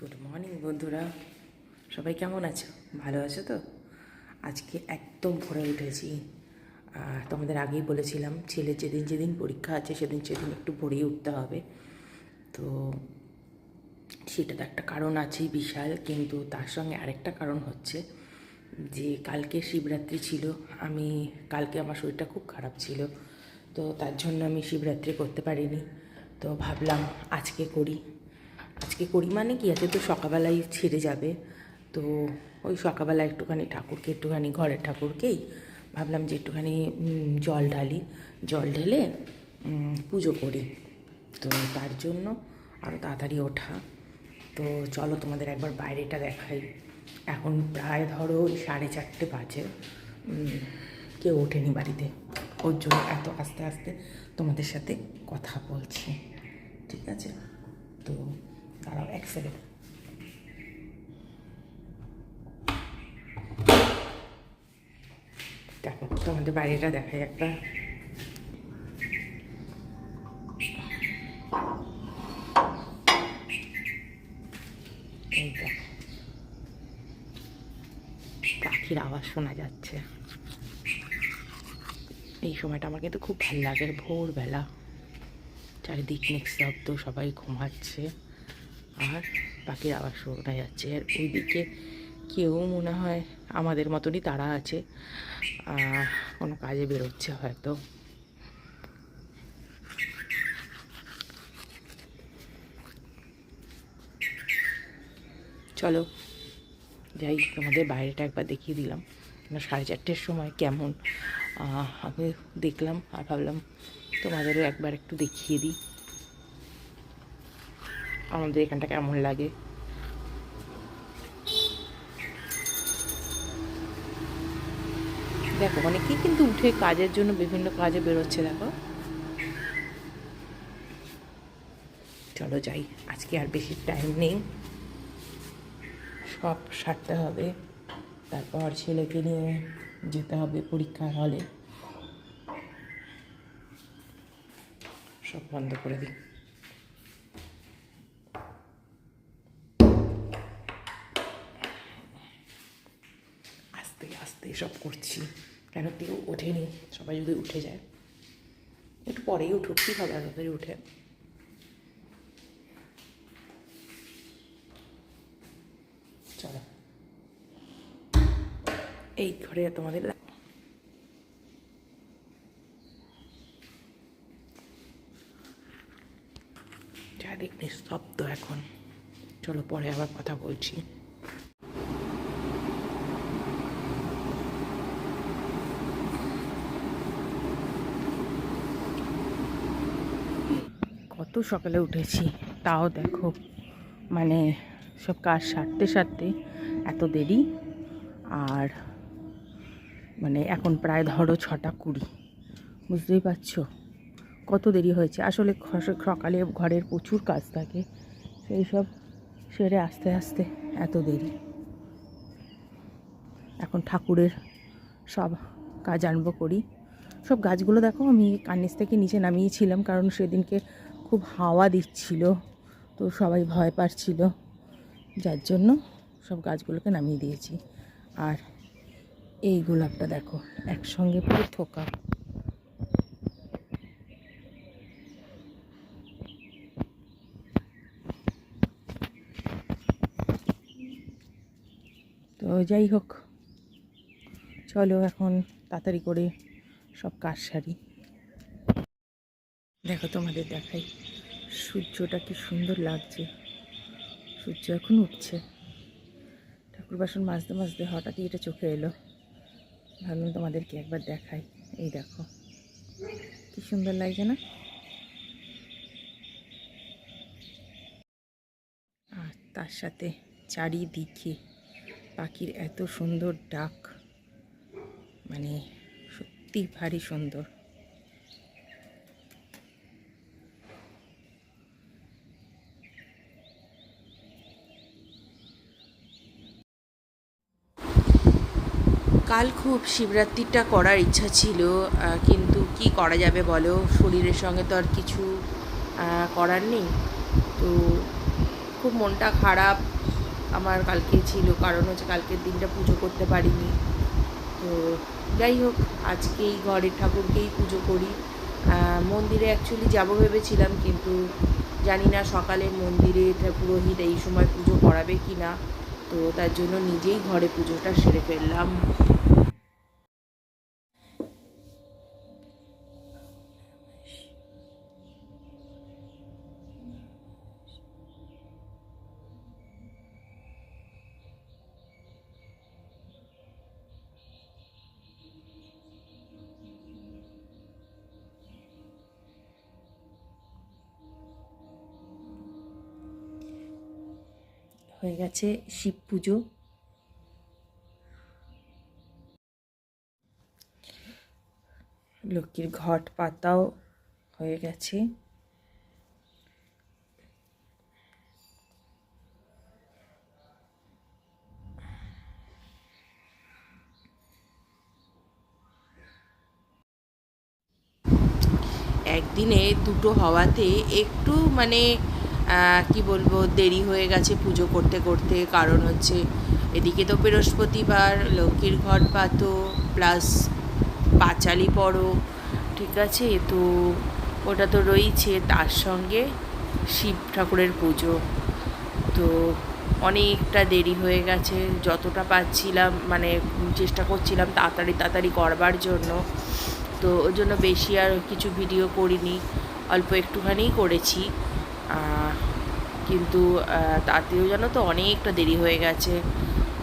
Good morning বন্ধুরা। সবাই কেমন আছো? ভালো আছো তো? আজকে একদম ভোরে উঠেছি। তোমাদের আগেই বলেছিলাম ছেলের যেদিন যেদিন পরীক্ষা আছে, সেদিন সেদিন একটু ভোরেই উঠতে হবে। তো সেটা তো একটা কারণ আছেই বিশাল, কিন্তু তার সঙ্গে আরেকটা কারণ হচ্ছে যে, কালকে শিবরাত্রি ছিল। আমি, কালকে আমার শরীরটা খুব খারাপ ছিল। তো তার জন্য আমি শিবরাত্রি করতে পারিনি। তো ভাবলাম আজকে করি। আজকে করি। মানে কি আছে তো সকালবেলায় ছেড়ে যাবে। তো ওই সকালবেলা একটুখানি ঠাকুরকে, একটুখানি ঘরের ঠাকুরকেই ভাবলাম যে একটুখানি জল ঢালি। জল ঢেলে পুজো করি। তো তার জন্য আরও তাড়াতাড়ি ওঠা। তো চলো তোমাদের একবার বাইরেটা দেখাই। এখন প্রায় ধরো ওই সাড়ে চারটে বাজে। কেউ ওঠেনি বাড়িতে। ওর জন্য এত আস্তে আস্তে তোমাদের সাথে কথা বলছি। ঠিক আছে? তো দাঁড়াও এক সেকেন্ড তোমাদের বাইরেটা দেখাই একটা। পাখির আওয়াজ শোনা যাচ্ছে। এই সময়টা আমার কিন্তু খুব ভালো লাগে। ভোরবেলা, চারিদিক নিস্তব্ধ সবাই ঘুমাচ্ছে। আর পাখির আওয়াজ শোনা যাচ্ছে। আর ওইদিকে কেউ মনে হয় আমাদের মতনই তারা আছে। কোনো কাজে বেরোচ্ছে হয়তো। চলো, যাই, তোমাদের বাইরেটা একবার দেখিয়ে দিলাম। সাড়ে চারটের সময় কেমন? আমি দেখলাম আর ভাবলাম তোমাদেরও একবার একটু দেখিয়ে দিই। আমাদের এখানটা কেমন লাগে? দেখো অনেকেই কিন্তু উঠে কাজের জন্য বিভিন্ন কাজে বেরোচ্ছে, দেখো। চলো যাই, আজকে আর বেশি টাইম নেই। সব সারতে হবে, তারপর ছেলেকে নিয়ে যেতে হবে পরীক্ষার হলে। সব বন্ধ করে দিই। সব করছি। কেন কেউ ওঠেনি? সবাই যদি উঠে যায়। একটু পরেই উঠুক, কী হবে তাড়াতাড়ি উঠে। চলো। এই ঘরে তোমাদের চারিদিক নিস্তব্ধ এখন। চলো পরে আবার কথা বলছি কত সকালে উঠেছি, তাও দেখো। মানে সব কাজ সারতে সারতে এত দেরি, আর মানে এখন প্রায় ধরো ছটা কুড়ি। বুঝতেই পারছ? কত দেরি হয়েছে? আসলে সকালে ঘরের প্রচুর কাজ থাকে, সেই সব সেরে আস্তে আস্তে এত দেরি। এখন ঠাকুরের সব কাজ আরম্ভ করি। সব গাছগুলো দেখো, আমি কান্নিস থেকে নিচে নামিয়েছিলাম, কারণ সেদিনকে খুব হাওয়া দিচ্ছিল, তো সবাই ভয় পাচ্ছিল। যার জন্য সব গাছগুলোকে নামিয়ে দিয়েছি। আর এই গোলাপটা দেখো, একসঙ্গে পুরো থোকা। তো যাই হোক, চলো এখন তাড়াতাড়ি করে সব কাজ সারি। দেখো তোমাদের দেখাই। সূর্যটা কি সুন্দর লাগছে। সূর্য এখন উঠছে। ঠাকুর বাসন মাজতে মাজতে হঠাৎই এটা চোখে এলো। ভাবলাম তোমাদেরকে একবার দেখাই। এই দেখো। কি সুন্দর লাগছে না? আর তার সাথে চারিদিকে পাখির এত সুন্দর ডাক। মানে সত্যি ভারী সুন্দর। কাল খুব শিবরাত্রিটা করার ইচ্ছা ছিল কিন্তু কি করা যাবে বলো? শরীরের সঙ্গে তো আর কিছু করার নেই। তো খুব মনটা খারাপ আমার কালকে ছিল, কারণ হচ্ছে কালকের দিনটা পুজো করতে পারিনি। তো যাই হোক আজকেই ঘরের ঠাকুরকেই পুজো করি। মন্দিরে অ্যাকচুয়ালি যাব ভেবেছিলাম, কিন্তু জানি না সকালে মন্দিরে পুরোহিত এই সময় পুজো করাবে কি না তো তার জন্য নিজেই ঘরে পুজোটা সেরে ফেললাম। হয়ে গেছে শিব পুজো। লক্ষ্মীর ঘট পাতাও হয়ে গেছে। একদিনে দুটো হওয়াতে একটু মানে কি বলব, দেরি হয়ে গেছে পুজো করতে করতে। কারণ হচ্ছে এদিকে তো বৃহস্পতিবার, লক্ষ্মীর ঘট পাতো প্লাস পাঁচালি পড়ো ঠিক আছে? তো ওটা তো রয়েছে। তার সঙ্গে শিব ঠাকুরের পুজো। তো অনেকটা দেরি হয়ে গেছে। যতটা পাচ্ছিলাম মানে চেষ্টা করছিলাম তাড়াতাড়ি তাড়াতাড়ি করবার জন্য। তো ওর জন্য বেশি আর কিছু ভিডিও করিনি। অল্প একটুখানিই করেছি। কিন্তু তাতেও যেন তো অনেকটা দেরি হয়ে গেছে।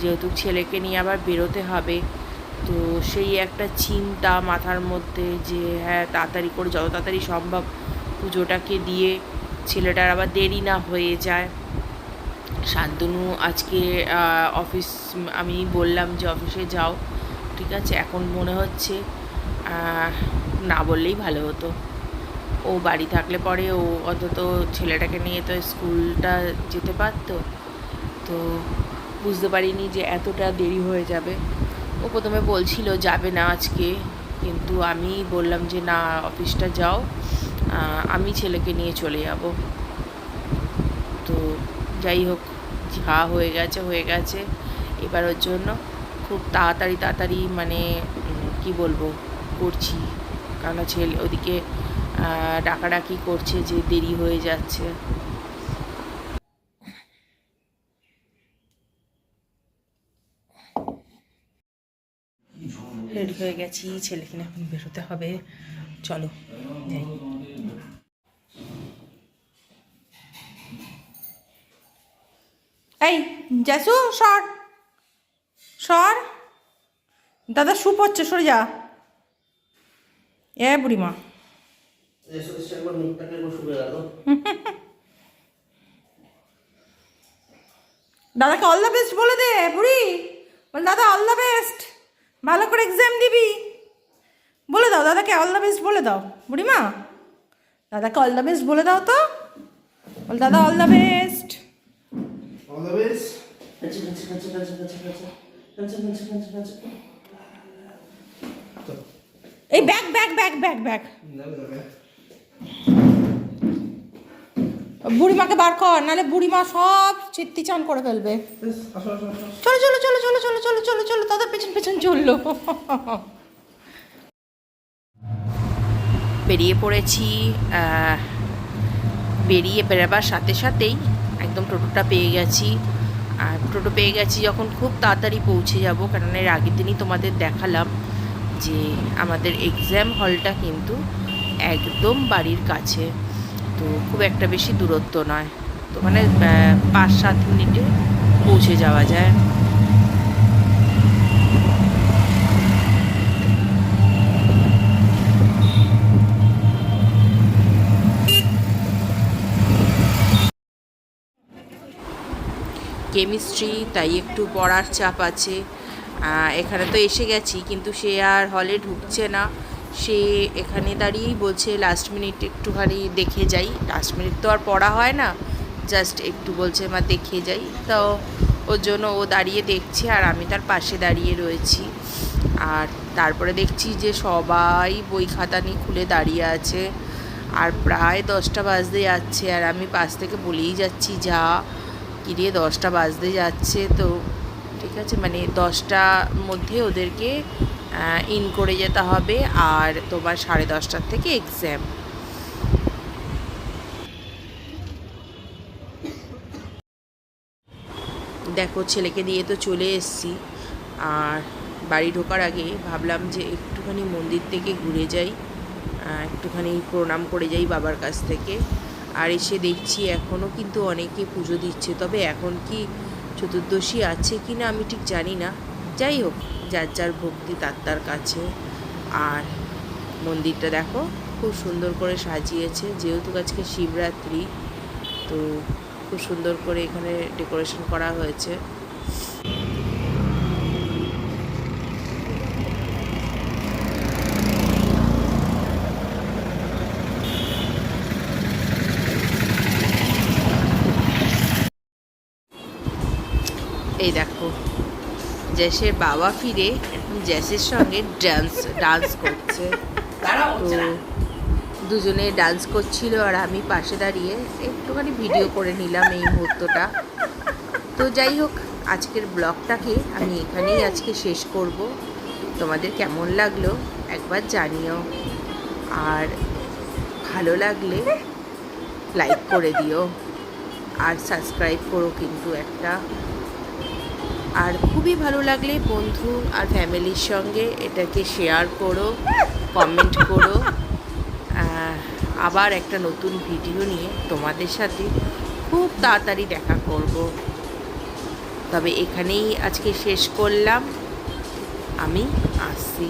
যেহেতু ছেলেকে নিয়ে আবার বেরোতে হবে, তো সেই একটা চিন্তা মাথার মধ্যে যে হ্যাঁ তাড়াতাড়ি করে, যত তাড়াতাড়ি সম্ভব পুজোটাকে দিয়ে ছেলেটার আবার দেরি না হয়ে যায়। শান্তনু আজকে অফিস, আমি বললাম যে, অফিসে যাও। ঠিক আছে, এখন মনে হচ্ছে না বললেই ভালো হতো। ও বাড়ি থাকলে পরে ও অন্তত ছেলেটাকে নিয়ে তো স্কুলটা যেতে পারতো। তো বুঝতে পারিনি যে এতটা দেরি হয়ে যাবে। ও প্রথমে বলছিল, যাবে না আজকে। কিন্তু আমি বললাম যে, না, অফিসটা যাও। আমি ছেলেকে নিয়ে চলে যাব। তো যাই হোক, যা হয়ে গেছে হয়ে গেছে। এবার ওর জন্য খুব তাড়াতাড়ি তাড়াতাড়ি মানে কি বলব, করছি। কারণ ছেলে, ওদিকে ডাকাডাকি করছে যে দেরি হয়ে যাচ্ছে। রেডি হয়ে গেছি, ছেলেকে নিয়ে এখন বেরোতে হবে। চলো, যাই। এই যাসু সর। সর। দাদা, শু পড়ছে, সরে যা। এ বুড়িমা। একবার মুখটাকে একবার শুকে গেল দাদাকে অল দ্য বেস্ট বলে দে বুড়ি। বল দাদা অল দ্য বেস্ট ভালো করে এক্সাম দিবি। বলে দাও দাদাকে অল দ্য বেস্ট বলে দাও বুড়িমা। দাদাকে অল দ্য বেস্ট বলে দাও তো। বল দাদা all the best all the best কাছে কাছে কাছে কাছে কাছে কাছে কাছে কাছে কাছে কাছে এই bag bag bag bag bag যাবে যাবে বুড়িমাকে বার কর নাহলে বুড়িমা সব চিত্তি চান করে ফেলবে। চলো চলো চলো চলো চলো চলো চলো চলো দাদা পেছন পেছন চলল। বেরিয়ে পড়েছি বেরিয়ে বেরোবার সাথে সাথেই একদম টোটোটা পেয়ে গেছি। আর টোটো পেয়ে গেছি যখন খুব তাড়াতাড়ি পৌঁছে যাব কারণ এর আগের দিনই তোমাদের দেখালাম যে আমাদের এক্সাম হলটা কিন্তু একদম বাড়ির কাছে। তো খুব একটা বেশি দূরত্ব নয়। তো মানে পাঁচ সাত মিনিটে পৌঁছে যাওয়া যায়। কেমিস্ট্রি, তাই একটু পড়ার চাপ আছে। এখানে তো এসে গেছি, কিন্তু সে আর হলে ঢুকছে না। সে এখানে দাঁড়িয়েই বলছে লাস্ট মিনিট একটুখানি দেখে যাই। লাস্ট মিনিট তো আর পড়া হয় না জাস্ট একটু বলছে, মা, দেখে যাই। তো ওর জন্য ও দাঁড়িয়ে দেখছে আর আমি তার পাশে দাঁড়িয়ে রয়েছি। আর তারপরে দেখছি যে সবাই বই খাতা নিয়ে খুলে দাঁড়িয়ে আছে। আর প্রায় দশটা বাজতে যাচ্ছে আর আমি পাশ থেকে বলেই যাচ্ছি, যা। কিরিয়ে দশটা বাজতে যাচ্ছে। তো ঠিক আছে? মানে দশটার মধ্যে ওদেরকে ইন করে যেতে হবে আর তোমার সাড়ে দশটার থেকে এক্সাম দেখো, ছেলেকে দিয়ে তো চলে এসেছি। আর বাড়ি ঢোকার আগে ভাবলাম যে একটুখানি মন্দির থেকে ঘুরে যাই একটুখানি প্রণাম করে যাই বাবার কাছ থেকে। আর এসে দেখছি এখনও কিন্তু অনেকে পুজো দিচ্ছে। তবে এখন কি চতুর্দশী আছে কি না আমি ঠিক জানি না। যাই হোক, যার যার ভক্তি তার তার কাছে। আর মন্দিরটা দেখো, খুব সুন্দর করে সাজিয়েছে। যেহেতু আজকে শিবরাত্রি, তো খুব সুন্দর করে এখানে ডেকোরেশন করা হয়েছে এই দেখো জ্যাসের বাবা ফিরে জ্যাসের সঙ্গে ডান্স ডান্স করছে। তো দুজনে ডান্স করছিল আর আমি পাশে দাঁড়িয়ে একটুখানি ভিডিও করে নিলাম এই মুহূর্তটা। তো যাই হোক আজকের ব্লগটাকে আমি এখানেই আজকে শেষ করব। তোমাদের কেমন লাগল একবার জানিও। আর ভালো লাগলে লাইক করে দিও। আর সাবস্ক্রাইব করো কিন্তু একটা। আর খুবই ভালো লাগলে বন্ধু আর ফ্যামিলির সঙ্গে এটাকে শেয়ার করো কমেন্ট করো। আবার একটা নতুন ভিডিও নিয়ে তোমাদের সাথে খুব তাড়াতাড়ি দেখা করব। তবে এখানেই আজকে শেষ করলাম। আমি আসছি।